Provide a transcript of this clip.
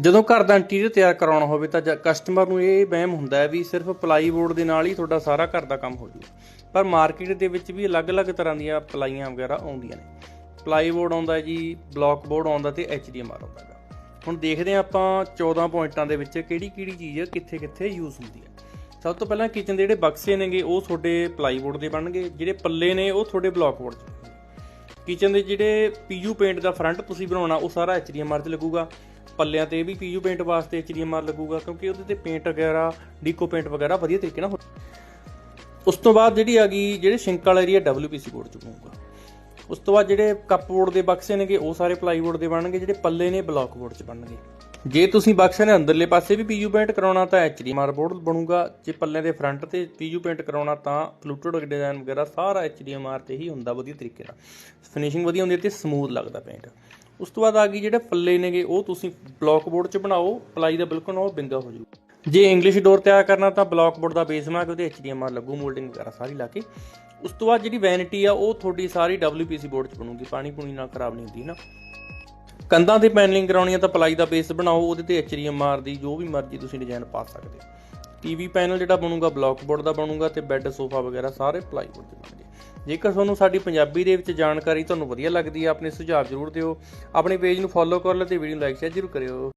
ਜਦੋਂ ਘਰ ਦਾ ਇੰਟੀਰੀਅਰ ਤਿਆਰ ਕਰਾਉਣਾ ਹੋਵੇ ਤਾਂ ਕਸਟਮਰ ਨੂੰ ਇਹ ਵਹਿਮ ਹੁੰਦਾ ਹੈ ਵੀ ਸਿਰਫ ਪਲਾਈਬੋਰਡ ਦੇ ਨਾਲ ਹੀ ਤੁਹਾਡਾ ਸਾਰਾ ਘਰ ਦਾ ਕੰਮ ਹੋ ਜਾਊ ਪਰ ਮਾਰਕੀਟ ਦੇ ਵਿੱਚ ਵੀ ਅਲੱਗ-ਅਲੱਗ ਤਰ੍ਹਾਂ ਦੀਆਂ ਪਲਾਈਆਂ ਵਗੈਰਾ ਆਉਂਦੀਆਂ ਨੇ। ਪਲਾਈਬੋਰਡ ਆਉਂਦਾ ਹੈ ਜੀ ਬਲੌਕ ਬੋਰਡ ਆਉਂਦਾ ਤੇ ਐਚਡੀਐਮਆਰ ਆਉਂਦਾ ਹੈਗਾ। ਹੁਣ ਦੇਖਦੇ ਹਾਂ ਆਪਾਂ 14 ਪੁਆਇੰਟਾਂ ਦੇ ਵਿੱਚ ਕਿਹੜੀ-ਕਿਹੜੀ ਚੀਜ਼ ਕਿੱਥੇ-ਕਿੱਥੇ ਯੂਜ਼ ਹੁੰਦੀ ਹੈ। ਸਭ ਤੋਂ ਪਹਿਲਾਂ ਕਿਚਨ ਦੇ ਜਿਹੜੇ ਬਕਸੇ ਨੇਗੇ ਉਹ ਤੁਹਾਡੇ ਪਲਾਈਬੋਰਡ ਦੇ ਬਣਨਗੇ, ਜਿਹੜੇ ਪੱਲੇ ਨੇ ਉਹ ਤੁਹਾਡੇ ਬਲੌਕ ਬੋਰਡ 'ਚ ਬਣਨਗੇ। ਕਿਚਨ ਦੇ ਜਿਹੜੇ ਪੀਯੂ ਪੇਂਟ ਦਾ ਫਰੰਟ ਤੁਸੀਂ ਬਣਾਉਣਾ, ਉਹ ਸਾਰਾ ਐਚਡੀਐਮਆਰ 'ਚ ਲੱਗੂਗਾ। ਪੱਲਿਆਂ ਤੇ ਵੀ ਪੀਯੂ ਪੇਂਟ ਵਾਸਤੇ ਐਚਡੀਐਮਆਰ ਲੱਗੂਗਾ, ਕਿਉਂਕਿ ਉਹਦੇ ਤੇ ਪੇਂਟ ਵਗੈਰਾ ਡੀਕੋ ਪੇਂਟ ਵਗੈਰਾ ਵਧੀਆ ਤਰੀਕੇ ਨਾਲ ਹੋ ਉਸ ਤੋਂ ਬਾਅਦ ਜਿਹੜੀ ਆ ਗਈ, ਜਿਹੜੇ ਸਿੰਕ ਵਾਲਾ ਏਰੀਆ WPC ਬੋਰਡ 'ਚ ਬਣੂਗਾ। ਉਸ ਤੋਂ ਬਾਅਦ ਜਿਹੜੇ ਕੱਪ ਬੋਰਡ ਦੇ ਬਕਸੇ ਨੇਗੇ, ਉਹ ਸਾਰੇ ਪਲਾਈ ਬੋਰਡ ਦੇ ਬਣਨਗੇ, ਜਿਹੜੇ ਪੱਲੇ ਨੇ ਬਲੌਕ ਬੋਰਡ 'ਚ ਬਣਨਗੇ। ਜੇ ਤੁਸੀਂ ਬਕਸੇ ਦੇ ਅੰਦਰਲੇ ਪਾਸੇ ਵੀ ਪੀਯੂ ਪੇਂਟ ਕਰਾਉਣਾ ਤਾਂ ਐਚਡੀਐਮਆਰ ਬੋਰਡ ਬਣੂਗਾ। ਜੇ ਪੱਲੇ ਦੇ ਫਰੰਟ ਤੇ ਪੀਯੂ ਪੇਂਟ ਕਰਾਉਣਾ ਤਾਂ ਫਲੂਟਡ ਡਿਜ਼ਾਈਨ ਵਗੈਰਾ ਸਾਰਾ ਐਚਡੀਐਮਆਰ ਤੇ ਹੀ ਹੁੰਦਾ ਵਧੀਆ ਤਰੀਕੇ ਨਾਲ। ਫਿਨਿਸ਼ਿੰਗ ਵਧੀਆ ਹੁੰਦੀ ਹੈ ਤੇ ਸਮੂਥ ਲੱਗਦਾ ਪੇਂਟ ਉਸ ਤੋਂ ਬਾਅਦ ਆ ਗਈ ਜਿਹੜੇ ਪੱਲੇ ਨੇਗੇ, ਉਹ ਤੁਸੀਂ ਬਲੌਕ ਬੋਰਡ 'ਚ ਬਣਾਓ, ਪਲਾਈ ਦਾ ਬਿਲਕੁਲ ਉਹ ਬਿੰਗਾ ਹੋ ਜੂ ਜੇ ਇੰਗਲਿਸ਼ ਡੋਰ ਤਿਆਰ ਕਰਨਾ ਤਾਂ ਬਲੌਕ ਬੋਰਡ ਦਾ ਬੇਸ ਬਣਾ ਕੇ ਉਹਦੇ ਐਚਡੀਐਮਆਰ ਲੱਗੂ ਮੋਲਡਿੰਗ ਵਗੈਰਾ ਸਾਰੀ ਲਾ ਕੇ। ਉਸ ਤੋਂ ਬਾਅਦ ਜਿਹੜੀ ਵੈਨਿਟੀ ਆ, ਉਹ ਤੁਹਾਡੀ ਸਾਰੀ WPC ਬੋਰਡ 'ਚ ਬਣੂਗੀ। ਪਾਣੀ ਪੂਣੀ ਨਾਲ ਖਰਾਬ ਨਹੀਂ ਹੁੰਦੀ ਨਾ। ਕੰਧਾਂ ਤੇ ਪੈਨਲਿੰਗ ਕਰਾਉਣੀ ਆ ਤਾਂ ਪਲਾਈ ਦਾ ਬੇਸ ਬਣਾਓ, ਉਹਦੇ ਤੇ ਐਚਡੀਐਮਆਰ ਦੀ ਜੋ ਵੀ ਮਰਜ਼ੀ ਤੁਸੀਂ ਡਿਜ਼ਾਈਨ ਪਾ ਸਕਦੇ। ਹੋ ਟੀਵੀ ਪੈਨਲ ਜਿਹੜਾ ਬਣੂਗਾ ਬਲੌਕ ਬੋਰਡ ਦਾ ਬਣੂਗਾ ਤੇ ਬੈੱਡ ਸੋਫਾ ਵਗੈਰਾ ਸਾਰੇ ਪਲਾਈ ਬੋਰਡ ਦੇ ਬਣਨਗੇ ਜੇਕਰ ਤੁਹਾਨੂੰ ਸਾਡੀ ਪੰਜਾਬੀ ਦੇ ਵਿੱਚ ਜਾਣਕਾਰੀ ਤੁਹਾਨੂੰ ਵਧੀਆ ਲੱਗਦੀ ਹੈ ਆਪਣੇ ਸੁਝਾਅ ਜ਼ਰੂਰ ਦਿਓ। ਆਪਣੇ ਪੇਜ ਨੂੰ ਫੋਲੋ ਕਰ ਲਓ ਤੇ ਵੀਡੀਓ ਨੂੰ ਲਾਈਕ ਸ਼ੇਅਰ ਜ਼ਰੂਰ ਕਰਿਓ।